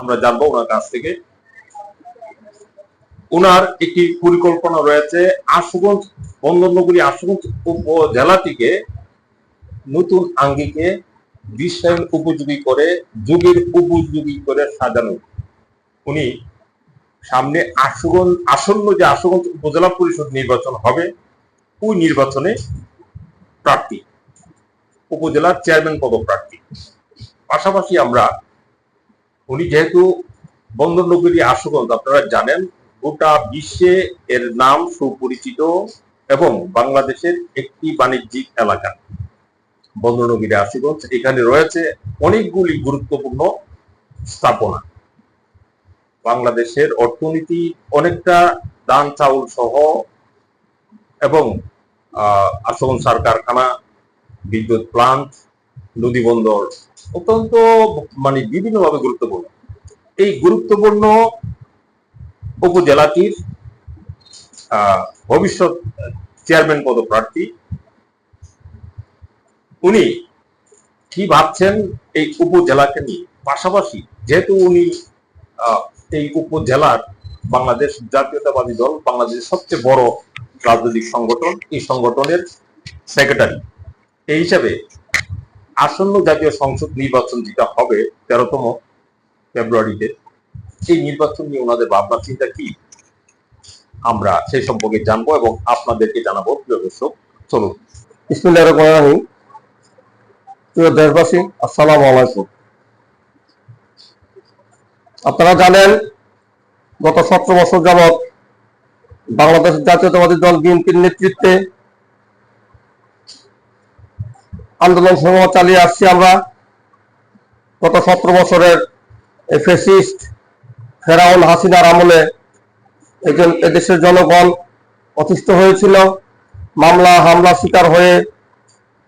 আমরা জানব ওনার কাছ থেকে। ওনার একটি পরিকল্পনা রয়েছে আশুগঞ্জ, বন্দরনগরী আশুগঞ্জ উপজেলাটিকে নতুন আঙ্গিকে বিশ্বায়ন উপযোগী করে, যুগের উপযোগী করে সাজানো। উনি সামনে আশুগঞ্জ, আসন্ন যে আশুগঞ্জ উপজেলা পরিষদ নির্বাচন হবে, ওই নির্বাচনে প্রার্থী, উপজেলার চেয়ারম্যান পদপ্রার্থী। পাশাপাশি আমরা উনি যেহেতু বন্দরনগরী আশুগঞ্জ, আপনারা জানেন, গোটা বিশ্বে এর নাম সুপরিচিত এবং বাংলাদেশের একটি বাণিজ্যিক এলাকা বন্দরনগরী আশুগঞ্জ। এখানে রয়েছে অনেকগুলি গুরুত্বপূর্ণ স্থাপনা। বাংলাদেশের অর্থনীতি অনেকটা ধান চাউল সহ এবং আশুগঞ্জ সার কারখানা, বিদ্যুৎ প্লান্ট নদী বন্দর অত্যন্ত মানে বিভিন্নভাবে গুরুত্বপূর্ণ। এই গুরুত্বপূর্ণ উপজেলাটির ভবিষ্যৎ চেয়ারম্যান পদপ্রার্থী, উনি কি ভাবছেন এই উপজেলাকে নিয়ে? পাশাপাশি যেহেতু উনি এই উপজেলার বাংলাদেশ জাতীয়তাবাদী দল, বাংলাদেশের সবচেয়ে বড় রাজনৈতিক সংগঠন, এই সংগঠনের সেক্রেটারি এই হিসাবে আসন্ন জাতীয় সংসদ নির্বাচন যেটা হবে, তেরোতম ফেব্রুয়ারিতে সেই নির্বাচন নিয়ে ওনাদের ভাবনা, চিন্তা কি? আমরা সেই সম্পর্কে জানব এবং আপনাদেরকে জানাব, প্রিয় দর্শক, চলুন। রহিম। প্রিয় দেশবাসী, আসসালামু আলাইকুম। আপনারা জানেন, গত সতেরো বছর যাবৎ বাংলাদেশ জাতীয়তাবাদী দল বিএনপির নেতৃত্বে আন্দোলন সংগ্রাম চালিয়ে আসছি আমরা। গত সতেরো বছরের ফেসিস্ট ফেরাউন হাসিনার আমলে যে- এদেশের জনগণ অতিষ্ঠ হয়েছিল। মামলা, হামলা শিকার হয়ে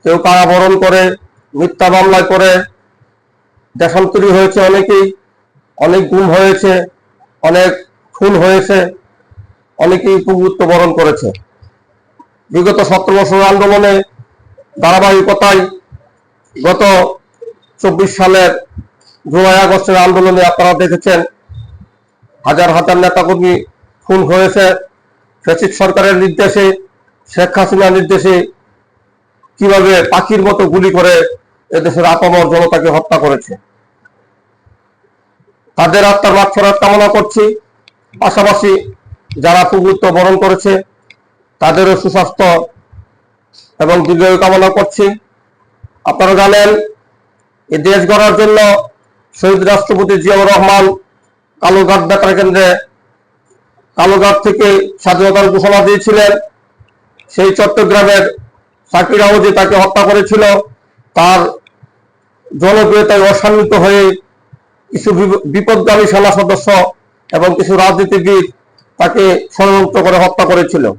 কেউ কারাবরণ করে, মিথ্যা মামলায় করে। দেশান্তরী হয়েছে অনেকেই। অনেক গুম হয়েছে, অনেক খুন হয়েছে, অনেকেই প্রভুত্ব বরণ করেছে। বিগত সতেরো বছর আন্দোলনে ধারাবাহিকতায় গত চব্বিশ সালের জুলাই আগস্টের আন্দোলনে আপনারা দেখেছেন হাজার হাজার নেতাকর্মী খুন হয়েছে। ফেসিক সরকারের নির্দেশে, শেখ হাসিনার নির্দেশে কীভাবে পাখির মতো গুলি করে এদেশের আপামর জনতাকে হত্যা করেছে। তাদের আত্মার মাক্ষরাত কামনা করছি। পাশাপাশি যারা প্রভুত্ব বরণ করেছে, তাদেরও সুস্বাস্থ্য এবং দীর্ঘায়ু কামনা করছি। আপনারা জানেন এই দেশ গড়ার জন্য শহীদ রাষ্ট্রপতি জিয়াউর রহমান কালুঘাট বেতার কেন্দ্রে কালুঘাট থেকে স্বাধীনতার ঘোষণা দিয়েছিলেন। সেই চট্টগ্রামের সাকির আহমদি তাকে হত্যা করেছিল। তার জনপ্রিয়তায় অশান্বিত হয়ে কিছু বিপ- বিপদগামী সেনা সদস্য এবং কিছু রাজনীতিবিদ তাকে ষড়যন্ত্র করে হত্যা করেছিল।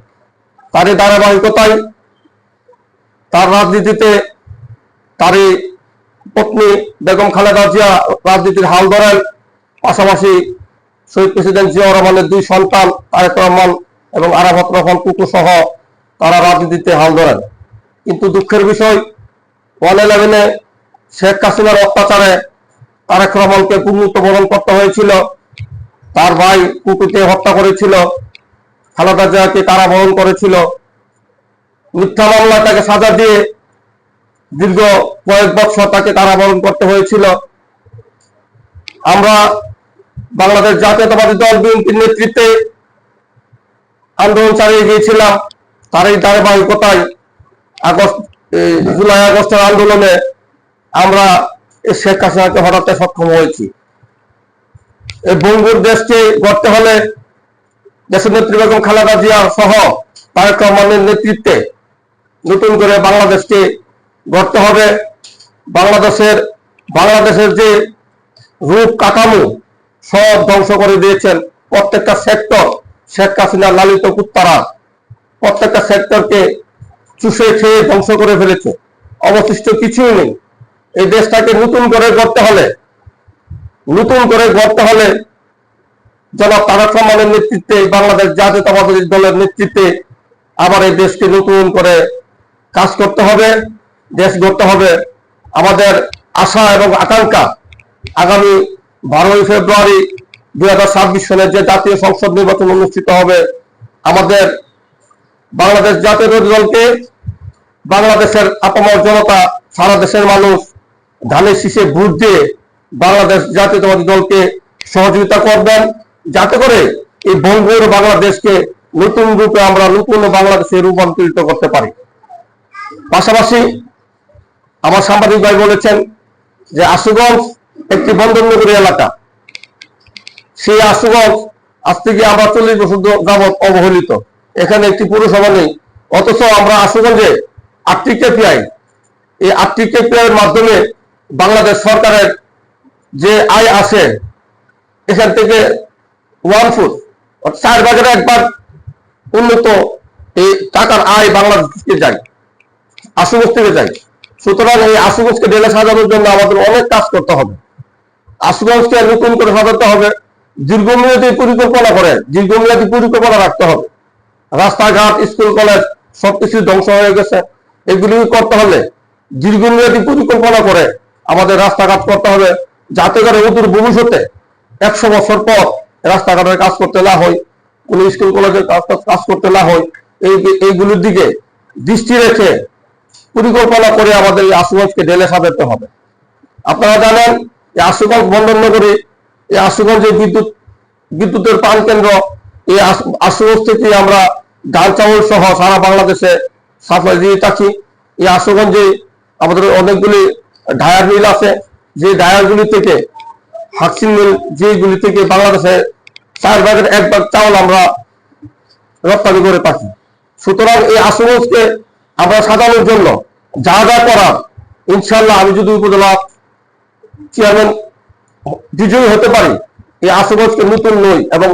তারই ধারাবাহিকতায় তার রাজনীতিতে তারই পত্নী বেগম খালেদা জিয়া রাজনীতির হাল ধরেন। পাশাপাশি শহীদ প্রেসিডেন্ট জিয়াউর রহমানের দুই সন্তান, তারেক রহমান এবং আরাফাত রহমান কুকু সহ তারা রাজনীতিতে হাল ধরেন। কিন্তু দুঃখের বিষয়, ওয়ান ইলেভেনে শেখ হাসিনার অত্যাচারে তারেক রহমানকে পুনরুত্ত বরণ করতে হয়েছিল। তার ভাই কুকুকে হত্যা করেছিল। খালেদা জিয়াকে কারাবরণ করেছিল। মিথ্যা মামলা তাকে সাজা দিয়ে দীর্ঘ কয়েক বছর তাকে কারাবরণ করতে হয়েছিল। আমরা বাংলাদেশ জাতীয়তাবাদী দল বিএনপির নেতৃত্বে আন্দোলন চালিয়ে গিয়েছিলাম। তার এই ধারাবাহিকতায় আগস্ট জুলাই, আগস্টের আন্দোলনে আমরা শেখ হাসিনাকে হটাতে সক্ষম হয়েছি। এই বঙ্গুর দেশকে গড়তে হলে দেশের নেত্রী বেগম খালেদা জিয়া সহ তারেক রহমানের নেতৃত্বে নতুন করে বাংলাদেশকে গড়তে হবে। বাংলাদেশের বাংলাদেশের যে রূপ কাঠামো সব ধ্বংস করে দিয়েছেন প্রত্যেকটা সেক্টর। শেখ হাসিনা লালিত কুত্তারা প্রত্যেকটা সেক্টরকে চুষে খেয়ে ধ্বংস করে ফেলেছে। অবশিষ্ট কিছুই নেই। এই দেশটাকে নতুন করে গড়তে হলে, নতুন করে গড়তে হলে জনাব তারেক রহমানের নেতৃত্বে বাংলাদেশ জাতীয়তাবাদী দলের নেতৃত্বে আবার এই দেশকে নতুন করে কাজ করতে হবে, দেশ গড়তে হবে। আমাদের আশা এবং আকাঙ্ক্ষা আগামী বারোই ফেব্রুয়ারি দুই হাজার ছাব্বিশ সালে যে জাতীয় সংসদ নির্বাচন অনুষ্ঠিত হবে, আমাদের বাংলাদেশ জাতীয় দলকে বাংলাদেশের আপামর জনতা, সারা দেশের মানুষ ধানের শীষে ভোট দিয়ে বাংলাদেশ জাতীয়তাবাদী দলকে সহযোগিতা করবেন। যাতে করে এই বঙ্গের বাংলাদেশকে নতুন রূপে আমরা, নতুন বাংলাদেশে রূপান্তরিত করতে পারি। পাশাপাশি আমার সাংবাদিক ভাই বলেছেন যে আশুগঞ্জ একটি বন্দরনগরী এলাকা। সেই আশুগঞ্জ আজ থেকে আমরা চল্লিশ বছর যাবৎ অবহেলিত। এখানে একটি পুরসভা নেই। অথচ আমরা আশুগঞ্জে আটটি কেপিআই। এই আটটি কেপিআই মাধ্যমে বাংলাদেশ সরকারের যে আয় আসে এখান থেকে ওয়ান ফুট চার ভাগের একবার উন্নত এই টাকার আয় বাংলাদেশকে যায়। আশুগঞ্জ থেকে যায়। সুতরাং এই আশুগঞ্জকে ডেলে সাজানোর জন্য আমাদের অনেক কাজ করতে হবে। আশুগঞ্জকে নতুন করে সাজাতে হবে। দীর্ঘমেয়াদী পরিকল্পনা করে, দীর্ঘমেয়াদী পরিকল্পনা রাখতে হবে। রাস্তাঘাট, স্কুল, কলেজ সবকিছু ধ্বংস হয়ে গেছে। এগুলি করতে হলে দীর্ঘমেয়াদী পরিকল্পনা করে আমাদের রাস্তাঘাট করতে হবে, যাতে করে অদূর ভবিষ্যতে একশো বছর পর রাস্তাঘাটের কাজ করতে না হয়, কোন স্কুল, কলেজের কাজ কাজ করতে না হয়। এই এইগুলোর দিকে দৃষ্টি রেখে পরিকল্পনা করে আমাদের এই আশুগঞ্জকে ঢেলে সাজাতে হবে। আপনারা জানেন, এই আশুগঞ্জ বন্দর নগরী এই আশুগঞ্জের বিদ্যুৎ, বিদ্যুতের প্রাণ কেন্দ্র, এই আশু- আশুগঞ্জ থেকে আমরা ডাল চাউল সহ সারা বাংলাদেশে সাপ্লাই দিয়ে থাকি এই আশুগঞ্জে আমাদের অনেকগুলি ডায়ার মিল আছে। যে ডায়ারগুলি থেকে, হাক্সিন মিল যেগুলি থেকে বাংলাদেশে চার ভাগের এক ভাগ চাউল আমরা রপ্তানি করে থাকি সুতরাং এই আশুগঞ্জকে আমরা সাজানোর জন্য যা যা করার ইনশাল্লাহ আমি যদি উপজেলা চেয়ারম্যান বিজয়ী হতে পারি, এই আশুগঞ্জকে নতুন নই এবং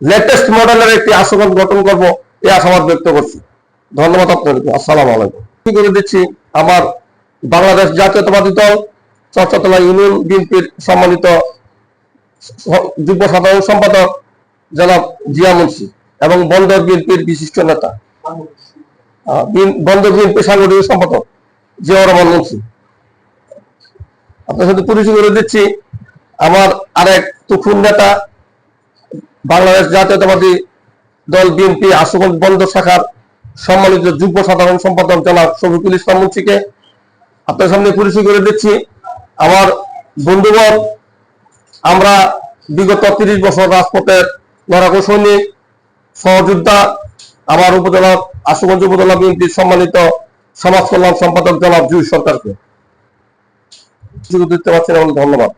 লেটেস্ট মডেলের একটি আশুগঞ্জ গঠন করব, এই আশাবাদ ব্যক্ত করছি। ধন্যবাদ আপনাদেরকে। আসসালাম আলাইকুম। করে দিচ্ছি? আমার বাংলাদেশ জাতীয়তাবাদী দল চর্চাতলা ইউনিয়ন বিএনপির সম্মানিত যুগ্ম সাধারণ সম্পাদক জনাব জিয়া মুন্সি এবং বন্দর বিএনপির বিশিষ্ট নেতা বন্দর বিএনপির সাংগঠনিক সম্পাদক জিয়া রহমান মুন্সি আপনার সাথে পরিচয় করে দিচ্ছি। আমার আরেক তুফুন নেতা, বাংলাদেশ জাতীয়তাবাদী দল বিএনপি আশুগঞ্জ বন্দর শাখার সম্মানিত যুগ্ম সাধারণ সম্পাদক জনাব শফিকুল ইসলাম মুন্সিকে আপনার সামনে পরিচয় করে দিচ্ছি। আমার বন্ধুবর আমরা বিগত তিরিশ বছর রাজপথের লড়াকু সৈনিক, সহযোদ্ধা, আমার উপজেলা, আশুগঞ্জ উপজেলা বিএনপির সম্মানিত সমাজ কল্যাণ সম্পাদক জনাব জুই সরকারকে। দিতে পারছেন এবং ধন্যবাদ।